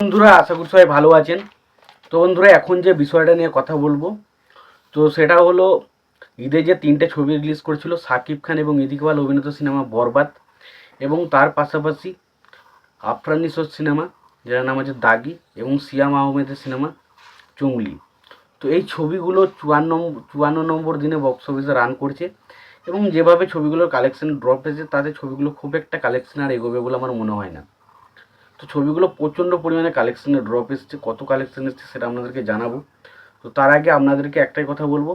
বন্ধুরা, আশা করি সবাই ভালো আছেন। তো বন্ধুরা, এখন যে বিষয়টা নিয়ে কথা বলব, তো সেটা হলো, ঈদে যে তিনটে ছবি রিলিজ করেছিল, সাকিব খান এবং ইদিক ইকবাল অভিনীত সিনেমা বরবাদ এবং তার পাশাপাশি আফরানিসর সিনেমা, যার নাম আছে দাগি, এবং সিয়াম আহমেদের সিনেমা চুংলি। তো এই ছবিগুলো চুয়ান্ন চুয়ান্ন নম্বর দিনে বক্স অফিসে রান করছে এবং যেভাবে ছবিগুলোর কালেকশন ড্রপ হয়েছে, তাতে ছবিগুলো খুব একটা কালেকশন আর এগোবে বলে আমার মনে হয় না। তো ছবিগুলো প্রচণ্ড পরিমাণে কালেকশনে ড্রপ এসছে। কত কালেকশান এসছে সেটা আপনাদেরকে জানাব। তো তার আগে আপনাদেরকে একটাই কথা বলব,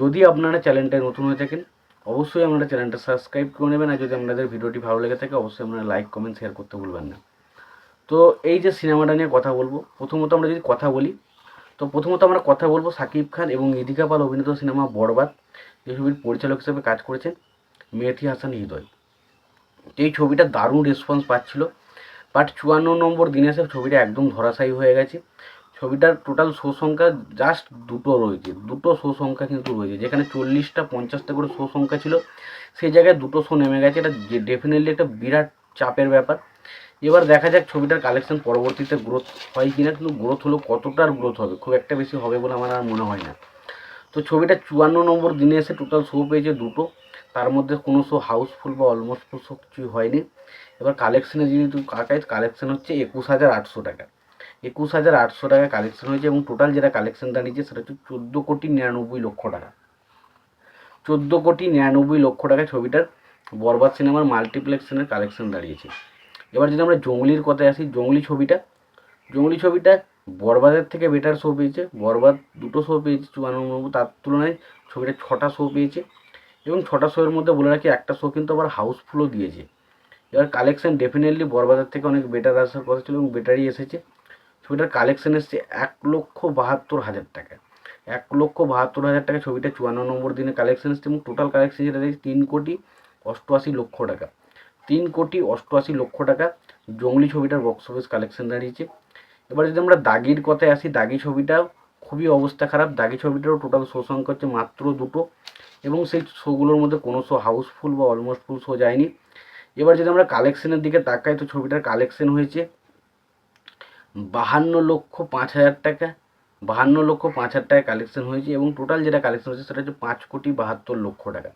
যদি আপনারা চ্যানেলটায় নতুন হয়ে থাকেন, অবশ্যই আপনারা চ্যানেলটা সাবস্ক্রাইব করে নেবেন, আর যদি আপনাদের ভিডিওটি ভালো লেগে থাকে, অবশ্যই আপনারা লাইক কমেন্ট শেয়ার করতে ভুলবেন না। তো এই যে সিনেমাটা নিয়ে কথা বলব, প্রথমত আমরা যদি কথা বলি, তো প্রথমত আমরা কথা বলব সাকিব খান এবং ইদিকা পাল অভিনীত সিনেমা বরবাদ, যে ছবির পরিচালক হিসেবে কাজ করেছেন মেথি হাসান হৃদয়। এই ছবিটা দারুণ রেসপন্স পাচ্ছিল। বাট চুয়ান্ন নম্বর দিনে ছবিটা একদম ধরাশায়ী হয়ে গেছে। ছবিটার টোটাল শো সংখ্যা জাস্ট দুটো রয়েছে। দুটো শো সংখ্যা কিন্তু রয়েছে। যেখানে চল্লিশটা, পঞ্চাশটা করে শো সংখ্যা ছিল। সেই জায়গায় দুটো শো নেমে গেছে। এটা ডেফিনেটলি একটা বিরাট চাপের ব্যাপার। এবার দেখা যাক ছবিটার কালেকশন পরবর্তীতে গ্রোথ হয় কিনা। কিন্তু গ্রোথ হলো কতটার গ্রোথ হবে? খুব একটা বেশি হবে বলে আমার আর মনে হয় না। তো ছবিটা চুয়ান্ন নম্বর দিনে এসে টোটাল শো পেয়েছে দুটো। তার মধ্যে কোনো শো হাউসফুল বা অলমোস্ট ফুল শো কিছুই হয়নি। এবার কালেকশানে যদি কাকাই কালেকশন হচ্ছে একুশ হাজার আটশো টাকা। একুশ হাজার আটশো টাকা কালেকশান হয়েছে এবং টোটাল যেটা কালেকশন দাঁড়িয়েছে সেটা হচ্ছে চোদ্দ কোটি নিরানব্বই লক্ষ টাকা। চোদ্দ কোটি নিরানব্বই লক্ষ টাকা ছবিটার বরবাদ সিনেমার মাল্টিপ্লেক্সনের কালেকশন দাঁড়িয়েছে। এবার যদি আমরা জঙ্গলির কথায় আসি, জঙ্গলি ছবিটা জঙ্গলি ছবিটা বরবাদের থেকে বেটার শো পেয়েছে। বরবাদ দুটো শো পেয়েছে চুয়ান্ন তার তুলনায় ছবিটা ছটা শো পেয়েছে। এবং ছটা শোয়ের মধ্যে বলে রাখি, একটা শো কিন্তু আবার হাউসফুলও দিয়েছে এবার কালেকশন ডেফিনেটলি বরবাদের থেকে অনেক বেটার আসার কথা ছিল এবং বেটারই এসেছে। ছবিটার কালেকশন এসেছে এক লক্ষ বাহাত্তর হাজার টাকা। এক লক্ষ বাহাত্তর হাজার টাকা ছবিটা চুয়ান্ন নম্বর দিনে কালেকশন এসেছে এবং টোটাল কালেকশন যেটা দেখছি, তিন কোটি অষ্টআশি লক্ষ টাকা। তিন কোটি অষ্টআশি লক্ষ টাকা জঙ্গলি ছবিটার বক্স অফিস কালেকশন দাঁড়িয়েছে। এবার যদি আমরা দাগির কথায় আসি, দাগি ছবিটাও খুবই অবস্থা খারাপ। দাগি ছবিটারও টোটাল শো সংখ্যা হচ্ছে মাত্র দুটো এবং সেই শোগুলোর মধ্যে কোনো শো হাউসফুল বা অলমোস্ট ফুল শো যায়নি। এবার যদি আমরা কালেকশনের দিকে তাকাই, তো ছবিটার কালেকশন হয়েছে বাহান্ন লক্ষ পাঁচ হাজার টাকা। বাহান্ন লক্ষ পাঁচ হাজার টাকা কালেকশন হয়েছে এবং টোটাল যেটা কালেকশন হয়েছে সেটা হচ্ছে পাঁচ কোটি বাহাত্তর লক্ষ টাকা।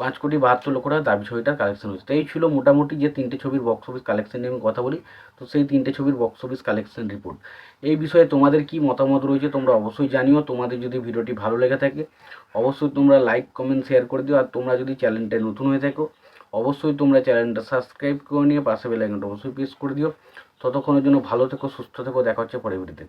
পাঁচ কোটি বাহাত্তর লক্ষ টাকা দাবি ছবিটার কালেকশন হয়েছে। তো এই ছিল মোটামুটি যে তিনটে ছবির বক্স অফিস কালেকশন নিয়ে আমি কথা বলি। তো সেই তিনটে ছবির বক্স অফিস কালেকশন রিপোর্ট এই বিষয়ে তোমাদের কি মতামত রয়েছে তোমরা অবশ্যই জানিও। তোমাদের যদি ভিডিওটি ভালো লেগে থাকে, অবশ্যই তোমরা লাইক কমেন্ট শেয়ার করে দিও। আর তোমরা যদি চ্যানেলটায় নতুন হয়ে থাকো, অবশ্যই তোমরা চ্যানেলটা সাবস্ক্রাইব করে নিয়ে পাশে বেল আইকনটা অবশ্যই প্রেস করে দিও। ততক্ষণের জন্য ভালো থেকো, সুস্থ থেকো। দেখা হচ্ছে পরের ভিডিওতে